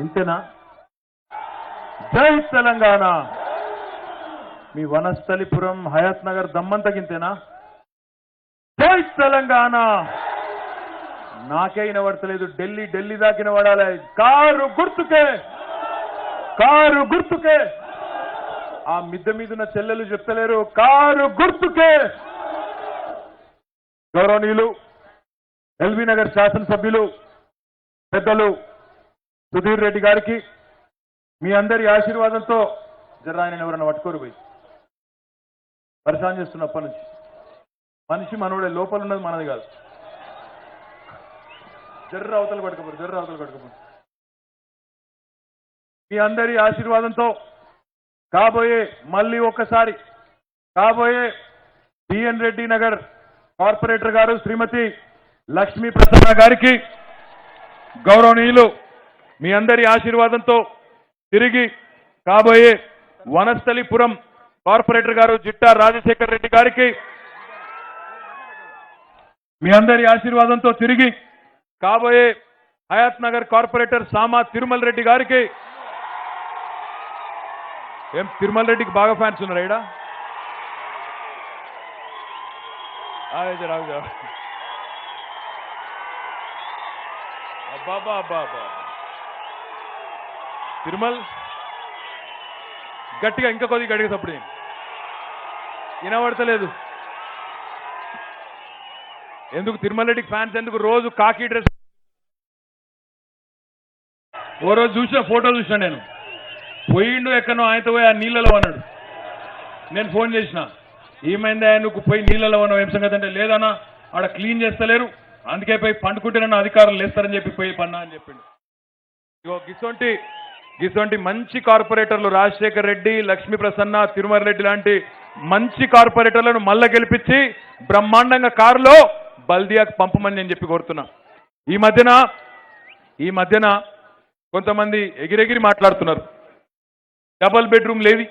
ఇంతేనా? జై తెలంగాణ. మీ వనస్థలిపురం హయాత్ నగర్ దమ్మంతకింతేనా జై తెలంగాణ. నాకే వినబడతలేదు. ఢిల్లీ ఢిల్లీ దాకిన వాడాలి కారు గుర్తుకే. కారు గుర్తుకే. ఆ మిద్దె మీదున్న చెల్లెలు చెప్తలేరు. కారు గుర్తుకే. గౌరవనీయులు ఎల్బీ నగర్ శాసనసభ్యులు పెద్దలు సుధీర్ రెడ్డి గారికి మీ అందరి ఆశీర్వాదంతో జర ఆయన ఎవరన్నా పట్టుకోరు పోయి. పరిశాన్ చేస్తున్న నుంచి. మనిషి మనోడే లోపల ఉన్నది మనది కాదు. జర్ర అవతలు పట్టుకోపోరు జర్ర అవతలు పట్టుకోపోరు మీ అందరి ఆశీర్వాదంతో కాబోయే మళ్ళీ ఒక్కసారి కాబోయే బిఎన్ రెడ్డి నగర్ కార్పొరేటర్ గారు శ్రీమతి లక్ష్మీ ప్రసన్న గారికి గౌరవనీయులు మీ అందరి ఆశీర్వాదంతో తిరిగి కాబోయే వనస్థలిపురం కార్పొరేటర్ గారు జిట్టా రాజశేఖర్ రెడ్డి గారికి మీ అందరి ఆశీర్వాదంతో తిరిగి కాబోయే హయాత్ నగర్ కార్పొరేటర్ సామా తిరుమల రెడ్డి గారికి. ఏం తిరుమల రెడ్డికి బాగా ఫ్యాన్స్ ఉన్నారు ఈడ? రావు, అబ్బా అబ్బా తిరుమల్. గట్టిగా ఇంకా కొద్దిగా గట్టిగా తప్పుడు వినబడతలేదు. ఎందుకు తిరుమల రెడ్డికి ఫ్యాన్స్ ఎందుకు రోజు కాకి డ్రెస్? ఓ రోజు చూసిన ఫోటో చూసిన నేను. పోయిండు ఎక్కడో ఆయనతో పోయి ఆ నీళ్ళలో అన్నాడు. నేను ఫోన్ చేసిన. ఏమైందా నువ్వు పోయి నీళ్ళలో ఉన్నావు ఏం సంగతి అంటే లేదన్నా ఆడ క్లీన్ చేస్తలేరు. అందుకే పోయి పండుకుంటే నన్ను అధికారులు లేస్తారని చెప్పి పోయి పన్నా అని చెప్పిండు. ఇగో గిసొంటి ఇటువంటి మంచి కార్పొరేటర్లు రాజశేఖర్ రెడ్డి లక్ష్మీ ప్రసన్న తిరుమలరెడ్డి లాంటి మంచి కార్పొరేటర్లను మళ్ళా గెలిపించి బ్రహ్మాండంగా కారులో బల్దియాకు పంపమని నేను చెప్పి కోరుతున్నా. ఈ మధ్యన ఈ మధ్యన కొంతమంది ఎగిరెగిరి మాట్లాడుతున్నారు. డబల్ బెడ్రూమ్ లేవి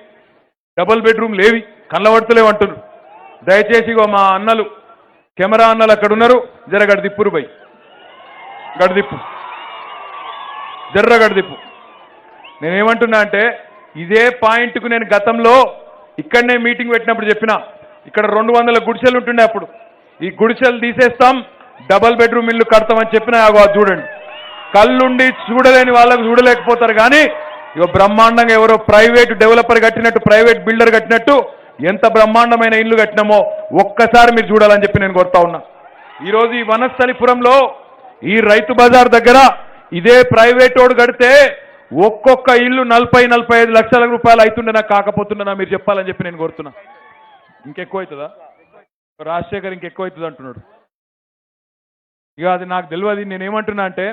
డబల్ బెడ్రూమ్ లేవి కళ్ళబడతలేవు అంటున్నారు. దయచేసి మా అన్నలు కెమెరా అన్నలు అక్కడ ఉన్నారు జర గడిదిప్పురు బై. గడిదిప్పు. జర్ర గడిదిప్పు. నేనేమంటున్నా అంటే ఇదే పాయింట్కు నేను గతంలో ఇక్కడనే మీటింగ్ పెట్టినప్పుడు చెప్పిన ఇక్కడ రెండు వందల గుడిసెలు ఉంటుండే అప్పుడు. ఈ గుడిసెలు తీసేస్తాం డబల్ బెడ్రూమ్ ఇల్లు కడతామని చెప్పిన అగో అది చూడండి. కళ్ళుండి చూడలేని వాళ్ళకు చూడలేకపోతారు కానీ ఇక బ్రహ్మాండంగా ఎవరో ప్రైవేట్ డెవలపర్ కట్టినట్టు ప్రైవేట్ బిల్డర్ కట్టినట్టు ఎంత బ్రహ్మాండమైన ఇల్లు కట్టినామో ఒక్కసారి మీరు చూడాలని చెప్పి నేను కోరుతా ఉన్నా. ఈరోజు ఈ వనస్థలిపురంలో ఈ రైతు బజార్ దగ్గర ఇదే ప్రైవేట్ వాడు కడితే ఒక్కొక్క ఇల్లు నలభై నలభై ఐదు లక్షల రూపాయలు అవుతుండేనా నాకు కాకపోతుండేనా మీరు చెప్పాలని చెప్పి నేను కోరుతున్నా. ఇంకెక్కువ అవుతుందా రాజశేఖర్ ఇంకెక్కువ అవుతుంది అంటున్నాడు. ఇక అది నాకు తెలియదు నేనేమంటున్నా అంటే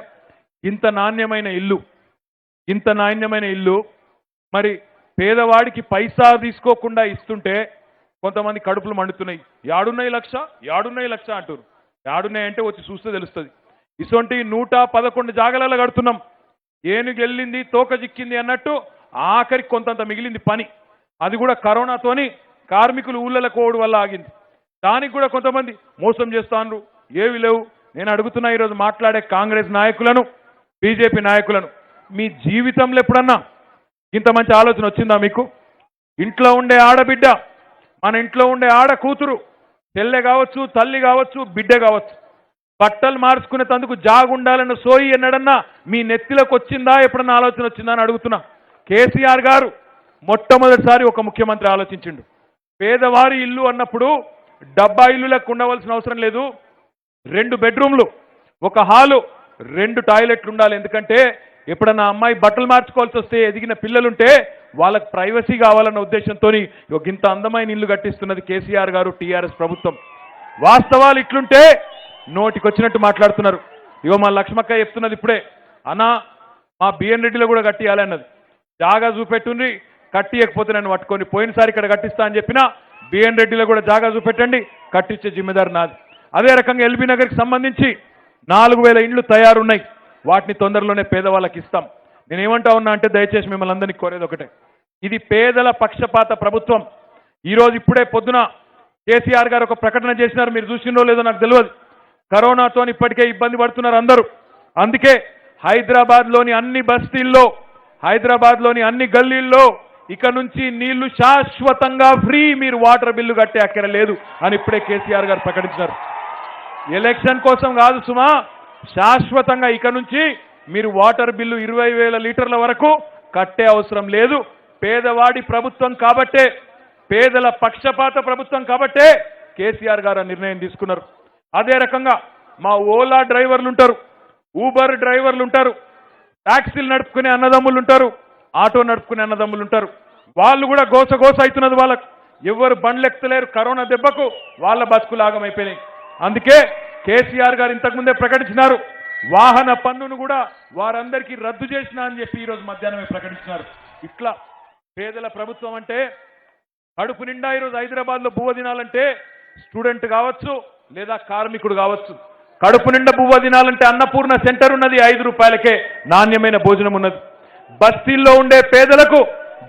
ఇంత నాణ్యమైన ఇల్లు ఇంత నాణ్యమైన ఇల్లు మరి పేదవాడికి పైసా తీసుకోకుండా ఇస్తుంటే కొంతమంది కడుపులు మండుతున్నాయి. యాడున్నాయి లక్ష యాడున్నాయి లక్ష అంటారు యాడున్నాయి అంటే వచ్చి చూస్తే తెలుస్తుంది. ఇటువంటి నూట పదకొండు జాగలలో కడుతున్నాం. ఏనుగెళ్ళింది తోక చిక్కింది అన్నట్టు ఆఖరికి కొంతంత మిగిలింది పని. అది కూడా కరోనాతోని కార్మికులు ఊళ్ళలో కోవడం వల్ల ఆగింది. దానికి కూడా కొంతమంది మోసం చేస్తాను ఏవి లేవు. నేను అడుగుతున్నా ఈరోజు మాట్లాడే కాంగ్రెస్ నాయకులను బీజేపీ నాయకులను. మీ జీవితంలో ఎప్పుడన్నా ఇంత మంచి ఆలోచన వచ్చిందా మీకు? ఇంట్లో ఉండే ఆడబిడ్డ మన ఇంట్లో ఉండే ఆడ కూతురు తెల్లె కావచ్చు తల్లి కావచ్చు బిడ్డ కావచ్చు బట్టలు మార్చుకునే తందుకు జాగుండాలన్న సోయి ఎన్నడన్నా మీ నెత్తిలోకి వచ్చిందా? ఎప్పుడన్నా ఆలోచన వచ్చిందా అని అడుగుతున్నా. కేసీఆర్ గారు మొట్టమొదటిసారి ఒక ముఖ్యమంత్రి ఆలోచించిండు. పేదవారి ఇల్లు అన్నప్పుడు డబ్బా ఇల్లులకు ఉండవలసిన అవసరం లేదు. రెండు బెడ్రూమ్లు ఒక హాలు రెండు టాయిలెట్లు ఉండాలి. ఎందుకంటే ఎప్పుడన్నా అమ్మాయి బట్టలు మార్చుకోవాల్సి వస్తే ఎదిగిన పిల్లలుంటే వాళ్ళకి ప్రైవసీ కావాలన్న ఉద్దేశంతో ఒక ఇంత అందమైన ఇల్లు కట్టిస్తున్నది కేసీఆర్ గారు టీఆర్ఎస్ ప్రభుత్వం. వాస్తవాలు ఇట్లుంటే నోటికొచ్చినట్టు మాట్లాడుతున్నారు. ఇగో మా లక్ష్మక్క చెప్తున్నది ఇప్పుడే. అన్నా మా బిఎన్ రెడ్డిలో కూడా కట్టియాలి అన్నది. జాగా చూపెట్టుండ్రి కట్టియకపోతే నన్ను పట్టుకొని పోయినసారి ఇక్కడ కట్టిస్తా అని చెప్పినా బిఎన్ రెడ్డిలో కూడా జాగా చూపెట్టండి కట్టించే జిమ్మెదారు నాది. అదే రకంగా ఎల్బీ నగర్కి సంబంధించి నాలుగు వేల ఇండ్లు తయారున్నాయి. వాటిని తొందరలోనే పేదవాళ్ళకి ఇస్తాం. నేను ఉన్నా అంటే దయచేసి మిమ్మల్ని అందరినీ కోరేది ఒకటే. ఇది పేదల పక్షపాత ప్రభుత్వం. ఈరోజు ఇప్పుడే పొద్దున కేసీఆర్ గారు ఒక ప్రకటన చేసినారు. మీరు చూసినో లేదో నాకు తెలియదు. కరోనాతో ఇప్పటికే ఇబ్బంది పడుతున్నారు అందరూ. అందుకే హైదరాబాద్లోని అన్ని బస్తీల్లో హైదరాబాద్లోని అన్ని గల్లీల్లో ఇక నుంచి నీళ్ళు శాశ్వతంగా ఫ్రీ మీరు వాటర్ బిల్లు కట్టే అక్కడ లేదు అని ఇప్పుడే కేసీఆర్ గారు ప్రకటించారు ఎలక్షన్ కోసం కాదు సుమా శాశ్వతంగా ఇక నుంచి మీరు వాటర్ బిల్లు ఇరవై వేల లీటర్ల వరకు కట్టే అవసరం లేదు. పేదవాడి ప్రభుత్వం కాబట్టే పేదల పక్షపాత ప్రభుత్వం కాబట్టే కేసీఆర్ గారు నిర్ణయం తీసుకున్నారు. అదే రకంగా మా ఓలా డ్రైవర్లు ఉంటారు ఊబర్ డ్రైవర్లు ఉంటారు ట్యాక్సీలు నడుపుకునే అన్నదమ్ములు ఉంటారు ఆటో నడుపుకునే అన్నదమ్ములు ఉంటారు వాళ్ళు కూడా గోస గోస అవుతున్నది వాళ్ళకు. ఎవరు బండ్లు ఎక్కలేరు కరోనా దెబ్బకు వాళ్ళ బతుకులు ఆగమైపోయినాయి. అందుకే కేసీఆర్ గారు ఇంతకుముందే ప్రకటించినారు వాహన పన్నును కూడా వారందరికీ రద్దు చేసిన అని చెప్పి ఈరోజు మధ్యాహ్నమే ప్రకటించినారు. ఇట్లా పేదల ప్రభుత్వం అంటే కడుపు నిండా ఈరోజు హైదరాబాద్లో లో తినాలంటే స్టూడెంట్ కావచ్చు లేదా కార్మికుడు కావచ్చు. కడుపు నిండా బువ్వ తినాలంటే అన్నపూర్ణ సెంటర్ ఉన్నది ఐదు రూపాయలకే నాణ్యమైన భోజనం ఉన్నది. బస్తీల్లో ఉండే పేదలకు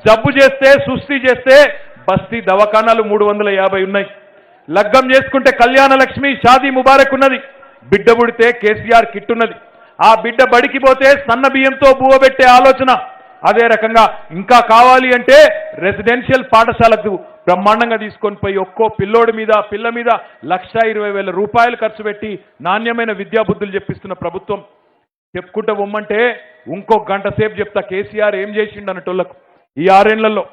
జబ్బు చేస్తే సుస్థి చేస్తే బస్తీ దవాఖానాలు మూడు వందల యాభై ఉన్నాయి. లగ్గం చేసుకుంటే కళ్యాణ లక్ష్మి షాదీ ముబారక్ ఉన్నది. బిడ్డ పుడితే కేసీఆర్ కిట్ ఉన్నది. ఆ బిడ్డ బడికి పోతే సన్న బియ్యంతో బువ్వ పెట్టే ఆలోచన. అదే రకంగా ఇంకా కావాలి అంటే రెసిడెన్షియల్ పాఠశాలకు బ్రహ్మాండంగా తీసుకొని పోయి ఒక్కో పిల్లోడి మీద పిల్ల మీద లక్ష ఇరవై వేల రూపాయలు ఖర్చు పెట్టి నాణ్యమైన విద్యాబుద్ధులు చెప్పిస్తున్న ప్రభుత్వం చెప్పుకుంటూ పొమ్మంటే ఇంకో గంట సేపు చెప్తా కేసీఆర్ ఏం చేసిండు అన్నటోళ్ళకు ఈ ఆరేళ్ళలో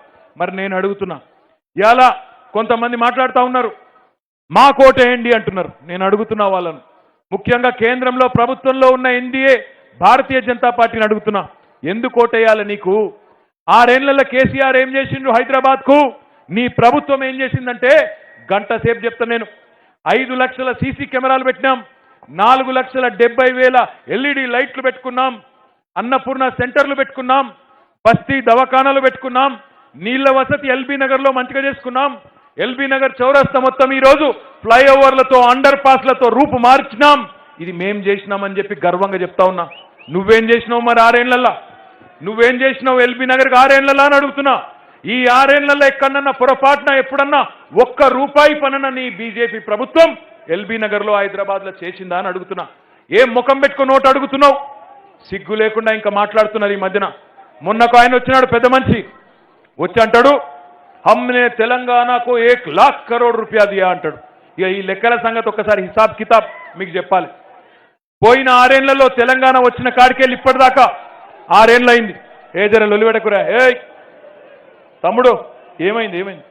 మరి నేను అడుగుతున్నా. ఇలా కొంతమంది మాట్లాడుతూ ఉన్నారు. మా కోటేయండి అంటున్నారు. నేను అడుగుతున్నా వాళ్ళను. ముఖ్యంగా కేంద్రంలో ప్రభుత్వంలో ఉన్న ఎన్డీఏ భారతీయ జనతా పార్టీని అడుగుతున్నా. ఎందుకు ఓటేయాలి నీకు? ఆరేళ్ళలో కేసీఆర్ ఏం చేసిండు హైదరాబాద్కు నీ ప్రభుత్వం ఏం చేసిందంటే గంట సేపు చెప్తా నేను ఐదు లక్షల సీసీ కెమెరాలు పెట్టినాం నాలుగు లక్షల డెబ్బై వేల ఎల్ఈడి లైట్లు పెట్టుకున్నాం అన్నపూర్ణ సెంటర్లు పెట్టుకున్నాం బస్తీ దవాఖానాలు పెట్టుకున్నాం నీళ్ళ వసతి ఎల్బీ నగర్లో మంచిగా చేసుకున్నాం ఎల్బీ నగర్ చౌరస్తా మొత్తం ఈ రోజు ఫ్లైఓవర్లతో అండర్ పాస్లతో రూపు మార్చినాం. ఇది మేం చేసినామని చెప్పి గర్వంగా చెప్తా ఉన్నా. నువ్వేం చేసినావు మరి ఆరేళ్ళలో నువ్వేం చేసినావు? ఎల్బీ నగర్కి ఆరేళ్ళలో అని అడుగుతున్నా. ఈ ఆరేళ్ళలో ఎక్కడన్నా పొరపాటున ఎప్పుడన్నా ఒక్క రూపాయి పనన నీ బీజేపీ ప్రభుత్వం ఎల్బీ నగర్లో హైదరాబాద్లో చేసిందా అని అడుగుతున్నా. ఏం ముఖం పెట్టుకుని నోటు అడుగుతున్నావు? సిగ్గు లేకుండా ఇంకా మాట్లాడుతున్నారు ఈ మధ్యన. మొన్నకు ఆయన వచ్చినాడు పెద్ద మనిషి. వచ్చి అంటాడు హమ్నే తెలంగాణకు ఏక్ లాక్ కరోడ్ రూపాయ దియా అంటాడు. ఇక ఈ లెక్కల సంగతి ఒక్కసారి హిసాబ్ కితాబ్ మీకు చెప్పాలి. పోయిన ఆరేళ్ళలో తెలంగాణ వచ్చిన కాడికెళ్ళి ఇప్పటిదాకా ఆరేళ్ళు అయింది ఏ జర లొలివెడకురా ఏయ్! తమ్ముడు ఏమైంది ఏమైంది?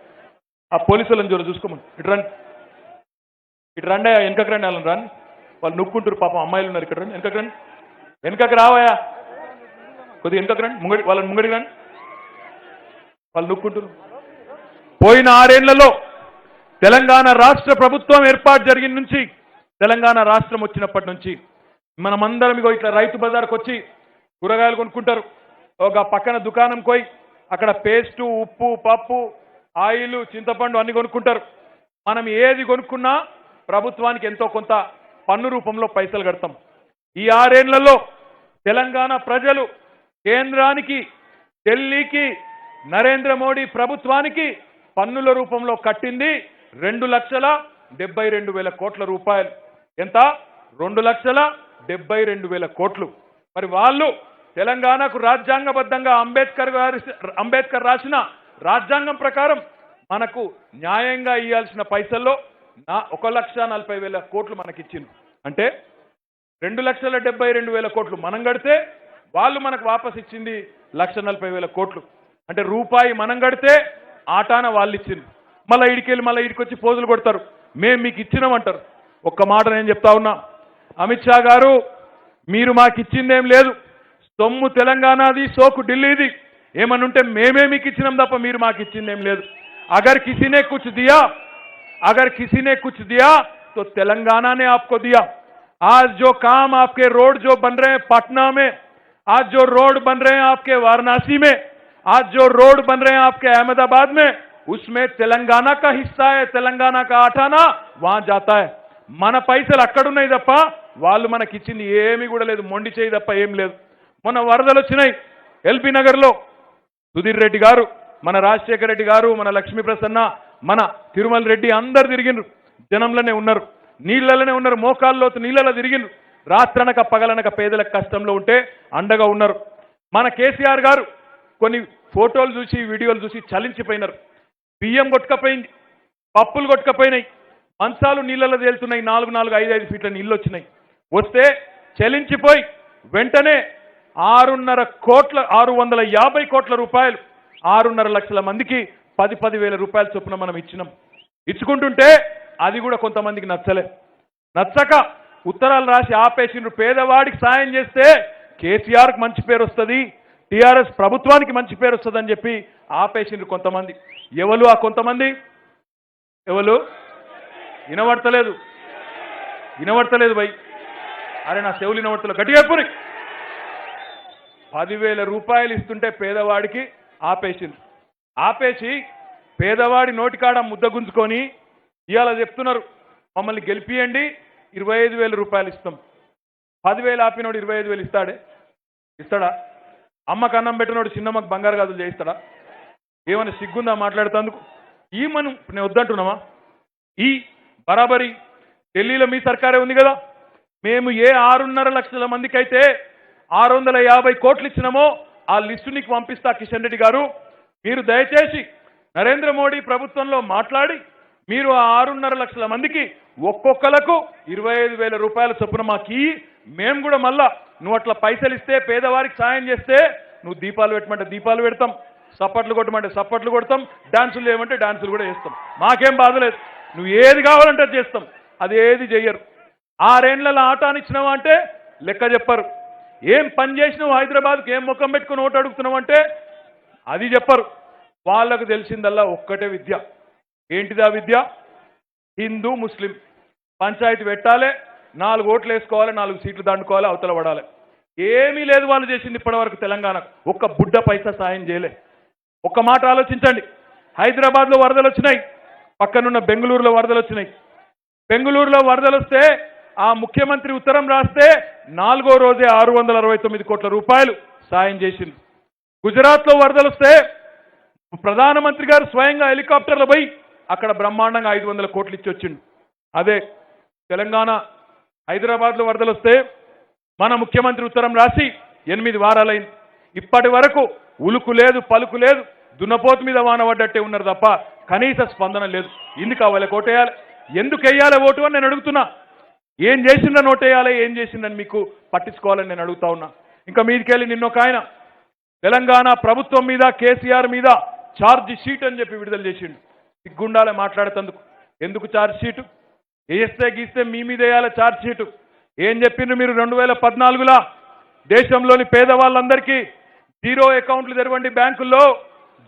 ఆ పోలీసులను చూడ చూసుకోమని. ఇటు రండి. ఇటు రండి వెనకకు రండి వాళ్ళని రాని వాళ్ళు నొక్కుంటారు పాపం అమ్మాయిలు ఉన్నారు ఇక్కడ రండి. వెనకకు రండి. వెనకకు రావాయా కొద్దిగా వెనకకు రండి. ముంగడి వాళ్ళని ముంగడికి రండి. వాళ్ళు నొక్కుంటారు పోయిన ఆరేళ్ళలో తెలంగాణ రాష్ట్ర ప్రభుత్వం ఏర్పాటు జరిగిన నుంచి తెలంగాణ రాష్ట్రం వచ్చినప్పటి నుంచి మనమందరం ఇగో ఇట్లా రైతు బజార్కి వచ్చి కూరగాయలు కొనుక్కుంటారు. ఒక పక్కన దుకాణం పోయి అక్కడ పేస్టు ఉప్పు పప్పు ఆయిల్ చింతపండు అన్ని కొనుక్కుంటారు. మనం ఏది కొనుక్కున్నా ప్రభుత్వానికి ఎంతో కొంత పన్ను రూపంలో పైసలు కడతాం. ఈ ఆరేళ్ళలో తెలంగాణ ప్రజలు కేంద్రానికి ఢిల్లీకి నరేంద్ర మోడీ ప్రభుత్వానికి పన్నుల రూపంలో కట్టింది రెండు లక్షల డెబ్బై రెండు వేల కోట్ల రూపాయలు. ఎంత? రెండు లక్షల డెబ్బై రెండు వేల కోట్లు. మరి వాళ్ళు తెలంగాణకు రాజ్యాంగబద్ధంగా అంబేద్కర్ గారి అంబేద్కర్ రాసిన రాజ్యాంగం ప్రకారం మనకు న్యాయంగా ఇవ్వాల్సిన పైసల్లో నా ఒక లక్ష నలభై వేల కోట్లు మనకిచ్చింది అంటే రెండు లక్షల డెబ్బై రెండు వేల కోట్లు మనం కడితే వాళ్ళు మనకు వాపస్ ఇచ్చింది లక్ష నలభై వేల కోట్లు. అంటే రూపాయి మనం కడితే ఆటాన వాళ్ళు ఇచ్చింది మళ్ళీ ఇడికెళ్ళి మళ్ళీ ఇడికొచ్చి పోజులు కొడతారు. మేము మీకు ఇచ్చినామంటారు. ఒక్క మాట నేను చెప్తా ఉన్నా? అమిత్ షా గారు మీరు మాకు ఇచ్చిందేం లేదు. సొమ్ము తెలంగాణది సోకు ఢిల్లీది ఏమనుంటే మేమే మీకు ఇచ్చినాం తప్ప మీరు మాకు ఇచ్చిందేం లేదు అగర్ కిసీనే కుచ్ దియా अगर किसी ने कुछ दिया तो तेलंगाना ने आपको दिया आज जो काम आपके रोड जो बन रहे हैं पटना में आज जो रोड बन रहे हैं आपके वाराणसी में आज जो रोड बन रहे हैं आपके अहमदाबाद में उसमें तेलंगाना का हिस्सा है तेलंगाना का आठाना वहां जाता है మన పైసలు అక్కడున్నాయి తప్ప వాళ్ళు మనకి ఇచ్చింది ఏమీ కూడా లేదు మొండి చేయి తప్ప ఏం లేదు మొన్న వరదలు వచ్చినాయి. ఎల్బీ నగర్లో సుధీర్ రెడ్డి గారు మన రాజశేఖర రెడ్డి గారు మన లక్ష్మీ ప్రసన్న మన తిరుమల రెడ్డి అందరు తిరిగిండ్రు. జనంలోనే ఉన్నారు. నీళ్ళలోనే ఉన్నారు. మోకాల్లో నీళ్ళలో తిరిగిండ్రు. రాత్రనక పగలనక పేదలకు కష్టంలో ఉంటే అండగా ఉన్నారు. మన కేసీఆర్ గారు కొన్ని ఫోటోలు చూసి వీడియోలు చూసి చలించిపోయినారు. బియ్యం కొట్టుకపోయింది. పప్పులు కొట్టుకపోయినాయి. మంచాలు నీళ్ళలో తేలుతున్నాయి. నాలుగు నాలుగు ఐదు ఐదు ఫీట్ల నీళ్ళు వచ్చినాయి. వస్తే చలించిపోయి వెంటనే ఆరున్నర కోట్ల ఆరు వందల యాభై కోట్ల రూపాయలు. ఆరున్నర లక్షల మందికి పది పది వేల రూపాయల చొప్పున మనం ఇచ్చినాం. ఇచ్చుకుంటుంటే అది కూడా కొంతమందికి నచ్చలే. నచ్చక ఉత్తరాలు రాసి ఆపేసిండ్రు. పేదవాడికి సాయం చేస్తే కేసీఆర్కి మంచి పేరు వస్తుంది టీఆర్ఎస్ ప్రభుత్వానికి మంచి పేరు వస్తుందని చెప్పి ఆపేసిండ్రు కొంతమంది. ఎవరు ఆ కొంతమంది? ఎవరు? వినబడతలేదు. వినబడతలేదు బై. అరే నా చెవులు వినబడతలేదు. గట్టిగా పదివేల రూపాయలు ఇస్తుంటే పేదవాడికి ఆపేసింది. ఆపేసి పేదవాడి నోటికాడ ముద్ద గుంజుకొని ఇవాళ చెప్తున్నారు మమ్మల్ని గెలిపియండి ఇరవై ఐదు వేల రూపాయలు ఇస్తాం. పదివేలు ఆపినోడు ఇరవై ఐదు వేలు ఇస్తాడే? ఇస్తాడా? అమ్మకు అన్నం పెట్టినోడు చిన్నమ్మకు బంగారు గాజులు చేయిస్తాడా? ఏమైనా సిగ్గుందా మాట్లాడుతందుకు ఈ మనం నేను వద్దంటున్నామా ఈ బరాబరి ఢిల్లీలో మీ సర్కారే ఉంది కదా? మేము ఏ ఆరున్నర లక్షల మందికి అయితే ఆరు వందల యాభై కోట్లు ఇచ్చినామో ఆ లిస్టు నీకు పంపిస్తా కిషన్ రెడ్డి గారు. మీరు దయచేసి నరేంద్ర మోడీ ప్రభుత్వంలో మాట్లాడి మీరు ఆ ఆరున్నర లక్షల మందికి ఒక్కొక్కలకు ఇరవై ఐదు వేల రూపాయల చొప్పున మాకు మేము కూడా మళ్ళా నువ్వు అట్లా పైసలు ఇస్తే పేదవారికి సాయం చేస్తే నువ్వు దీపాలు పెట్టమంటే దీపాలు పెడతాం సప్పట్లు కొట్టమంటే సప్పట్లు కొడతాం డాన్సులు చేయమంటే డాన్సులు కూడా చేస్తాం. మాకేం బాధ లేదు. నువ్వు ఏది కావాలంటే అది చేస్తాం. అది ఏది చెయ్యరు. ఆరేండ్ల ఆటానిచ్చినావా అంటే లెక్క చెప్పరు. ఏం పని చేసినావు? హైదరాబాద్కి ఏం ముఖం పెట్టుకుని ఓటు అడుగుతున్నావు అంటే అది చెప్పరు. వాళ్ళకు తెలిసిందల్లా ఒక్కటే విద్య. ఏంటిది ఆ విద్య? హిందూ ముస్లిం. పంచాయతీ పెట్టాలి నాలుగు ఓట్లు వేసుకోవాలి నాలుగు సీట్లు దండుకోవాలి అవతల పడాలి. ఏమీ లేదు వాళ్ళు చేసింది ఇప్పటివరకు తెలంగాణకు. ఒక్క బుడ్డ పైసా సాయం చేయలే. ఒక్క మాట ఆలోచించండి. హైదరాబాద్లో వరదలు వచ్చినాయి. పక్కనున్న బెంగళూరులో వరదలు వచ్చినాయి. బెంగళూరులో వరదలు వస్తే ఆ ముఖ్యమంత్రి ఉత్తరం రాస్తే నాలుగో రోజే ఆరు వందల అరవై తొమ్మిది కోట్ల రూపాయలు సాయం చేసింది. గుజరాత్లో వరదలు వస్తే ప్రధానమంత్రి గారు స్వయంగా హెలికాప్టర్ల పోయి అక్కడ బ్రహ్మాండంగా ఐదు వందల కోట్లు ఇచ్చి వచ్చిండు. అదే తెలంగాణ హైదరాబాద్లో వరదలు వస్తే మన ముఖ్యమంత్రి ఉత్తరం రాసి ఎనిమిది వారాలైంది. ఇప్పటి వరకు ఉలుకు లేదు పలుకు లేదు దున్నపోతు మీద వాన పడ్డట్టే ఉన్నారు తప్ప కనీస స్పందన లేదు. ఎందుకు కావాలి వేయాలి ఎందుకు వేయాలి ఓటు అని నేను అడుగుతున్నా. ఏం చేసిండ ఓటేయాలి ఏం చేసిందని మీకు పట్టించుకోవాలని నేను అడుగుతా ఉన్నా. ఇంకా మీదికెళ్ళి నిన్నొక ఆయన తెలంగాణ ప్రభుత్వం మీద కేసీఆర్ మీద ఛార్జ్ షీట్ అని చెప్పి విడుదల చేసిండు. సిగ్గుండాలే మాట్లాడేటందుకు. ఎందుకు ఛార్జ్ షీటు వేస్తే గీస్తే మీ మీద వేయాలి ఛార్జ్ షీటు ఏం చెప్పిండ్రు మీరు రెండు వేల పద్నాలుగులా? దేశంలోని పేదవాళ్ళందరికీ జీరో అకౌంట్లు తెరవండి బ్యాంకుల్లో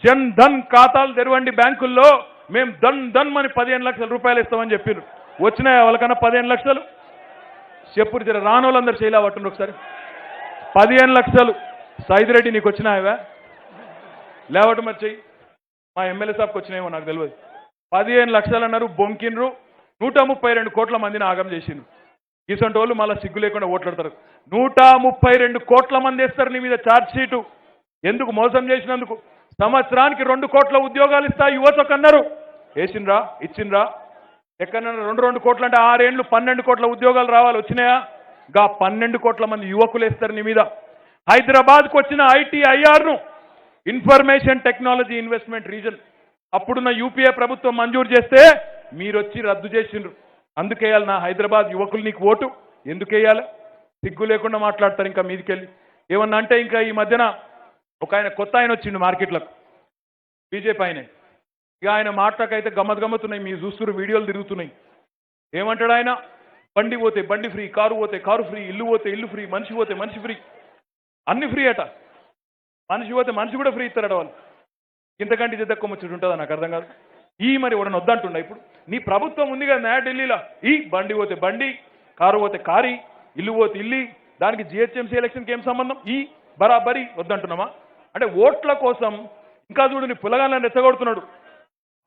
జన్ ధన్ ఖాతాలు తెరవండి బ్యాంకుల్లో మేము ధన్ ధన్ అని పదిహేను లక్షల రూపాయలు ఇస్తామని చెప్పిండ్రు వచ్చినాయా వాళ్ళకన్నా పదిహేను లక్షలు? చెప్పురు జర రానోళ్ళందరూ చేయలే పట్టుండ్రు ఒకసారి. పదిహేను లక్షలు సైదిరెడ్డి నీకు వచ్చినాయవా లేవటం మరి చెయ్యి. మా ఎమ్మెల్యే సాబ్కి వచ్చినాయేమో నాకు తెలియదు. పదిహేను లక్షలు అన్నారు బొంకిండ్రు. నూట ముప్పై రెండు కోట్ల మందిని ఆగం చేసిండ్రు. ఇసంటి వాళ్ళు మళ్ళీ సిగ్గు లేకుండా ఓట్లాడతారు. నూట ముప్పై రెండు కోట్ల మంది వేస్తారు నీ మీద ఛార్జ్ షీటు ఎందుకు మోసం చేసినందుకు? సంవత్సరానికి రెండు కోట్ల ఉద్యోగాలు ఇస్తా యువతకు అన్నారు వేసిండ్రా? ఇచ్చిండ్రా? ఎక్కడన్నా రెండు రెండు కోట్లు అంటే ఆరేండ్లు పన్నెండు కోట్ల ఉద్యోగాలు రావాలి వచ్చినాయా? గా పన్నెండు కోట్ల మంది యువకులు వేస్తారు నీ మీద. హైదరాబాద్కు వచ్చిన ఐటీ ఐఆర్ను ఇన్ఫర్మేషన్ టెక్నాలజీ ఇన్వెస్ట్మెంట్ రీజన్. అప్పుడున్న యూపీఏ ప్రభుత్వం మంజూరు చేస్తే మీరు వచ్చి రద్దు చేసిండ్రు. అందుకేయాలి నా హైదరాబాద్ యువకులు నీకు ఓటు. ఎందుకేయాలి సిగ్గు లేకుండా మాట్లాడతారు ఇంకా మీదికెళ్ళి. ఏమన్నా అంటే ఇంకా ఈ మధ్యన ఒక ఆయన కొత్త ఆయన వచ్చిండు మార్కెట్లకు. బీజేపీ ఆయనే. ఇక ఆయన మాటకైతే గమ్మత్ గమ్మతున్నాయి మీరు చూస్తున్న వీడియోలు తిరుగుతున్నాయి. ఏమంటాడు ఆయన? బండి పోతే బండి ఫ్రీ కారు పోతే కారు ఫ్రీ ఇల్లు పోతే ఇల్లు ఫ్రీ మనిషి పోతే మనిషి ఫ్రీ. అన్ని ఫ్రీ అట. మనిషి పోతే మనిషి కూడా ఫ్రీ ఇస్తారట వాళ్ళు. ఇంతకంటే ఇది తక్కువ ముచ్చట ఉంటుందా? నాకు అర్థం కాదు. ఈ మరి వాడు వద్దంటుండ ఇప్పుడు? నీ ప్రభుత్వం ఉంది కదా నా ఢిల్లీలో. ఈ బండి పోతే బండి కారు పోతే కారి ఇల్లు పోతే ఇల్లి దానికి జిహెచ్ఎంసీ ఎలక్షన్కి ఏం సంబంధం? ఈ బరాబరి వద్దంటున్నామా? అంటే ఓట్ల కోసం ఇంకా చూడు నీ పులగాలను రెచ్చగొడుతున్నాడు.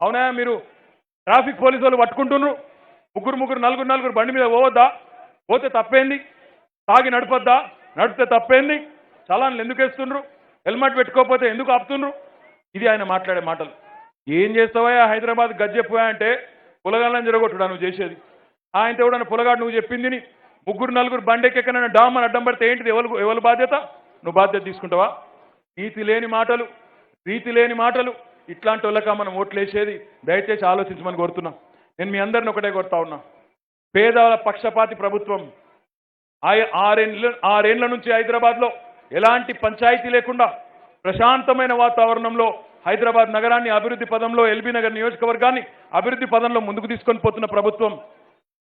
అవునా? మీరు ట్రాఫిక్ పోలీసు వాళ్ళు పట్టుకుంటున్నారు. ముగ్గురు ముగ్గురు నలుగురు నలుగురు బండి మీద పోవద్దా? పోతే తప్పేంది? తాగి నడపద్దా? నడిపితే తప్పేంది? చలాన్లు ఎందుకు వేస్తుండ్రు హెల్మెట్ పెట్టుకోకపోతే ఎందుకు ఆపుతుండ్రు ఇది ఆయన మాట్లాడే మాటలు. ఏం చేస్తావా హైదరాబాద్ గజ్జెప్పువా అంటే పులగాళ్ళని జరగొట్టుడా నువ్వు చేసేది? ఆయన ఎవడన్నా పులగాడు నువ్వు చెప్పింది ముగ్గురు నలుగురు బండెక్కెక్కనైనా డామర్ అడ్డం పడితే ఏంటిది? ఎవరు ఎవరు బాధ్యత? నువ్వు బాధ్యత తీసుకుంటావా? నీతి లేని మాటలు రీతి లేని మాటలు. ఇట్లాంటి వాళ్ళక మనం ఓట్లేసేది? దయచేసి ఆలోచించమని కోరుతున్నా. నేను మీ అందరిని ఒకటే కోరుతా ఉన్నా. పేదల పక్షపాతి ప్రభుత్వం ఆయ- ఆరేండ్ల ఆరేండ్ల నుంచి హైదరాబాద్లో ఎలాంటి పంచాయతీ లేకుండా ప్రశాంతమైన వాతావరణంలో హైదరాబాద్ నగరాన్ని అభివృద్ధి పదంలో ఎల్బీ నగర్ నియోజకవర్గాన్ని అభివృద్ధి పదంలో ముందుకు తీసుకొని పోతున్న ప్రభుత్వం.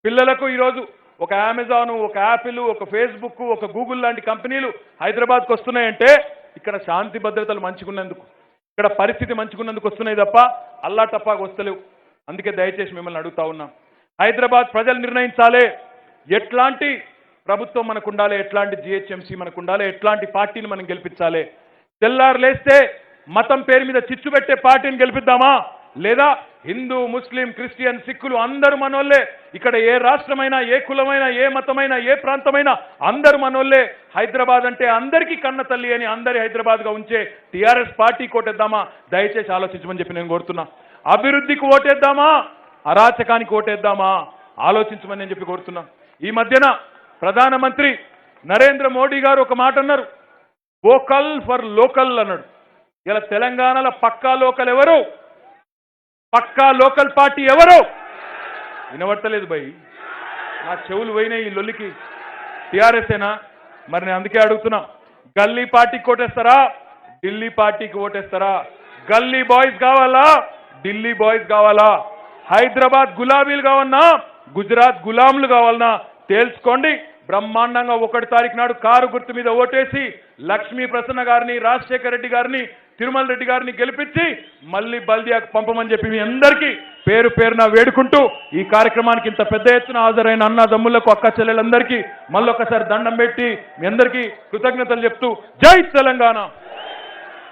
పిల్లలకు ఈరోజు ఒక అమెజాన్ ఒక యాపిల్ ఒక ఫేస్బుక్ ఒక గూగుల్ లాంటి కంపెనీలు హైదరాబాద్కు వస్తున్నాయంటే ఇక్కడ శాంతి భద్రతలు మంచుకున్నందుకు ఇక్కడ పరిస్థితి మంచుకున్నందుకు వస్తున్నాయి తప్ప అల్లా టప్పాకు వస్తలేవు. అందుకే దయచేసి మిమ్మల్ని అడుగుతా ఉన్నాం. హైదరాబాద్ ప్రజలు నిర్ణయించాలే. ఎట్లాంటి ప్రభుత్వం మనకు ఉండాలి ఎట్లాంటి జిహెచ్ఎంసీ మనకు ఉండాలి ఎట్లాంటి పార్టీని మనం గెలిపించాలి. తెల్లారు లేస్తే మతం పేరు మీద చిచ్చు పెట్టే పార్టీని గెలిపిద్దామా? లేదా హిందూ ముస్లిం క్రిస్టియన్ సిక్కులు అందరూ మనోళ్ళే. ఇక్కడ ఏ రాష్ట్రమైనా ఏ కులమైనా ఏ మతమైనా ఏ ప్రాంతమైనా అందరూ మనోళ్ళే. హైదరాబాద్ అంటే అందరికీ కన్న తల్లి అని అందరి హైదరాబాద్గా ఉంచే టీఆర్ఎస్ పార్టీ కోటేద్దామా? దయచేసి ఆలోచించమని చెప్పి నేను కోరుతున్నా. అభివృద్ధికి ఓటేద్దామా? అరాచకానికి ఓటేద్దామా? ఆలోచించమని నేను చెప్పి కోరుతున్నా. ఈ మధ్యన ప్రధానమంత్రి నరేంద్ర మోడీ గారు ఒక మాట అన్నారు. వోకల్ ఫర్ లోకల్ అన్నాడు. ఇలా తెలంగాణలో పక్కా లోకల్ ఎవరు పక్కా లోకల్ పార్టీ ఎవరు? వినబడతలేదు భయ్ నా చెవులు పోయినాయి ఈ లొల్లికి. టీఆర్ఎస్ఏనా మరి నేను అందుకే అడుగుతున్నా. గల్లీ పార్టీకి ఓటేస్తారా? ఢిల్లీ పార్టీకి ఓటేస్తారా? గల్లీ బాయ్స్ కావాలా? ఢిల్లీ బాయ్స్ కావాలా? హైదరాబాద్ గులాబీలు కావన్నా గుజరాత్ గులాంలు కావాలన్నా? తేల్చుకోండి. బ్రహ్మాండంగా ఒకటి తారీఖు నాడు కారు గుర్తు మీద ఓటేసి లక్ష్మీ ప్రసన్న గారిని రాజశేఖర రెడ్డి గారిని తిరుమల రెడ్డి గారిని గెలిపించి మళ్ళీ బల్దియాకు పంపమని చెప్పి మీ అందరికీ పేరు పేరున వేడుకుంటూ ఈ కార్యక్రమానికి ఇంత పెద్ద ఎత్తున హాజరైన అన్న దమ్ములకు అక్క చెల్లెలందరికీ మళ్ళొక్కసారి దండం పెట్టి మీ అందరికీ కృతజ్ఞతలు చెప్తూ జై తెలంగాణ.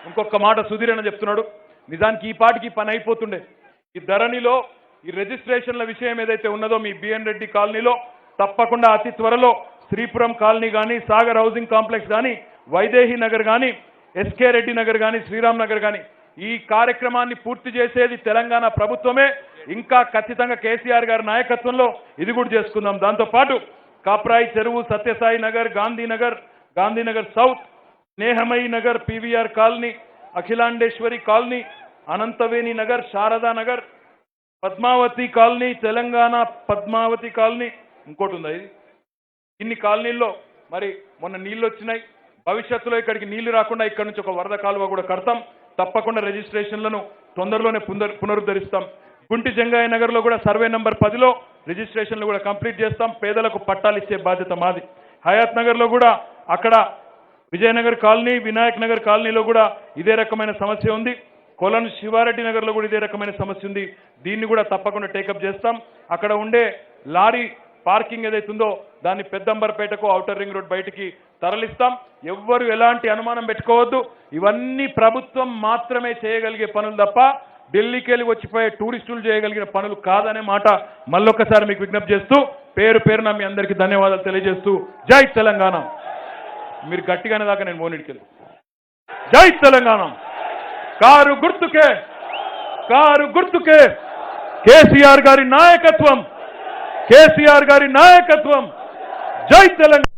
ఇంకొక మాట సుధీర్ అని చెప్తున్నాడు. నిజానికి ఈ పాటికి పని అయిపోతుండే. ఈ ధరణిలో ఈ రిజిస్ట్రేషన్ల విషయం ఏదైతే ఉన్నదో మీ బిఎన్ రెడ్డి కాలనీలో తప్పకుండా అతి త్వరలో శ్రీపురం కాలనీ కానీ సాగర్ హౌసింగ్ కాంప్లెక్స్ కానీ వైదేహి నగర్ కానీ ఎస్కే రెడ్డి నగర్ కానీ శ్రీరామ్ నగర్ కానీ ఈ కార్యక్రమాన్ని పూర్తి చేసేది తెలంగాణ ప్రభుత్వమే. ఇంకా ఖచ్చితంగా కేసీఆర్ గారి నాయకత్వంలో ఇది కూడా చేసుకుందాం. దాంతోపాటు కాప్రాయి చెరువు Satyasai Nagar Gandhinagar Gandhinagar south Snehamayi Nagar PVR colony Akhilandeshwari colony Ananthaveni Nagar Sharada Nagar Padmavati colony Telangana Padmavati colony ఇంకోటి ఉంది ఇన్ని కాలనీల్లో మరి మొన్న నీళ్ళు వచ్చినాయి భవిష్యత్తులో ఇక్కడికి నీళ్ళు రాకుండా ఇక్కడ నుంచి ఒక వరద కాలువ కూడా కడతాం తప్పకుండా రిజిస్ట్రేషన్లను తొందరలోనే పునరుద్ధరిస్తాం. గుంటి జంగాయ నగర్లో కూడా సర్వే నెంబర్ పదిలో రిజిస్ట్రేషన్లు కూడా కంప్లీట్ చేస్తాం పేదలకు పట్టాలు ఇచ్చే బాధ్యత మాది. హయాత్ నగర్లో కూడా అక్కడ విజయనగర్ కాలనీ వినాయక్ నగర్ కాలనీలో కూడా ఇదే రకమైన సమస్య ఉంది. కొలను శివారెడ్డి నగర్లో కూడా ఇదే రకమైన సమస్య ఉంది. దీన్ని కూడా తప్పకుండా టేకప్ చేస్తాం. అక్కడ ఉండే లారీ పార్కింగ్ ఏదైతే ఉందో దాన్ని పెద్దంబర్పేటకు ఔటర్ రింగ్ రోడ్ బయటికి తరలిస్తాం. ఎవ్వరు ఎలాంటి అనుమానం పెట్టుకోవద్దు. ఇవన్నీ ప్రభుత్వం మాత్రమే చేయగలిగే పనులు తప్ప ఢిల్లీకి వెళ్ళి వచ్చిపోయే టూరిస్టులు చేయగలిగిన పనులు కాదనే మాట మళ్ళొక్కసారి మీకు విజ్ఞప్తి చేస్తూ పేరు పేరున మీ అందరికీ ధన్యవాదాలు తెలియజేస్తూ జై తెలంగాణ. మీరు గట్టిగానే దాకా నేను మోనిడికి వెళ్ళి. జై తెలంగాణ. కారు గుర్తుకే కారు గుర్తుకే కేసీఆర్ గారి నాయకత్వం. కేసీఆర్ గారి నాయకత్వం. జై తెలంగాణ.